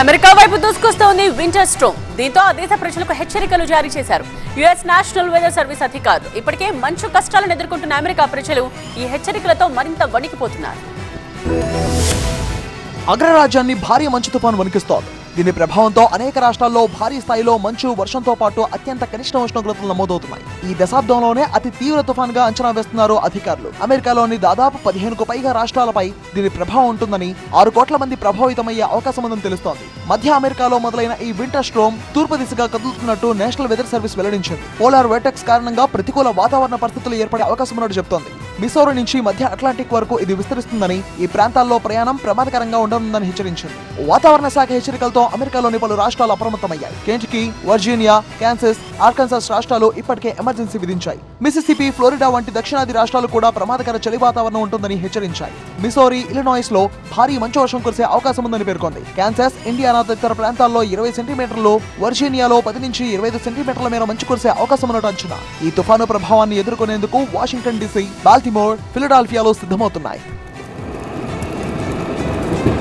America వైపు దూసుకొస్తోంది winter storm. దీంతో ఆ దేశ ప్రజలకు హెచ్చరికలు జారీ చేశారు. యుఎస్ నేషనల్ వెదర్ సర్వీస్ అధికారులు. ఇప్పటికే మంచు కష్టాలను ఎదుర్కొంటున్న అమెరికా ప్రజలు ఈ హెచ్చరికలతో మరింత వణికిపోతున్నారు. అగ్రరాజ్యాన్ని భారీ మంచు తుఫాను వణికిస్తోంది. దీని ప్రభావంతో అనేక రాష్ట్రాల్లో భారీ స్థాయిలో మంచు వర్షంతో పాటు అత్యంత కనిష్ట ఉష్ణోగ్రతలు నమోదవుతున్నాయి. ఈ దశాబ్దంలోనే అతి తీవ్ర తుఫాన్గా అంచనా వేస్తున్నారు అధికారులు. అమెరికాలోని దాదాపు పదిహేనుకు పైగా రాష్ట్రాలపై దీని ప్రభావం ఉంటుందని ఆరు కోట్ల మంది ప్రభావితమయ్యే అవకాశం ఉందని తెలుస్తోంది. మధ్య అమెరికాలో మొదలైన ఈ వింటర్ స్ట్రోమ్ తూర్పు దిశగా కదులుతున్నట్టు నేషనల్ వెదర్ సర్వీస్ వెల్లడించింది. పోలార్ వెటెక్స్ కారణంగా ప్రతికూల వాతావరణ పరిస్థితులు ఏర్పడే అవకాశం ఉన్నట్టు చెబుతోంది మిసోరీ నుంచి మధ్య అట్లాంటిక్ వరకు ఇది విస్తరిస్తుందని ఈ ప్రాంతాల్లో ప్రయాణం ప్రమాదకరంగా ఉండనుందని హెచ్చరించింది. వాతావరణ శాఖ హెచ్చరికలతో అమెరికాలోని పలు రాష్ట్రాలు అప్రమత్తమయ్యాయి. కెంటికీ వర్జీనియా కాన్సస్ ఆర్కన్సాస్ రాష్ట్రాలు ఇప్పటికే ఎమర్జెన్సీ విధించాయి. మిసిసిపి ఫ్లోరిడా వంటి దక్షిణాది రాష్ట్రాలు కూడా ప్రమాదకర చలి వాతావరణం ఉంటుందని హెచ్చరించాయి. మిసోరీ ఇలినాయిస్లో భారీ మంచు వర్షం కురిసే అవకాశం ఉందని పేర్కొంది. కాన్సస్ ఇండియానా తదితర ప్రాంతాల్లో ఇరవై సెంటీమీటర్లు వర్జీనియాలో పది నుంచి ఇరవై ఐదు సెంటీమీటర్ల మేర మంచు కురిసే అవకాశం ఉన్నట్టు అంచనా. ఈ తుఫాను ప్రభావాన్ని ఎదుర్కొనేందుకు వాషింగ్టన్ డీసీ బాల్టిమోర్ ఫిలడాల్ఫియాలో సిద్ధమవుతున్నాయి.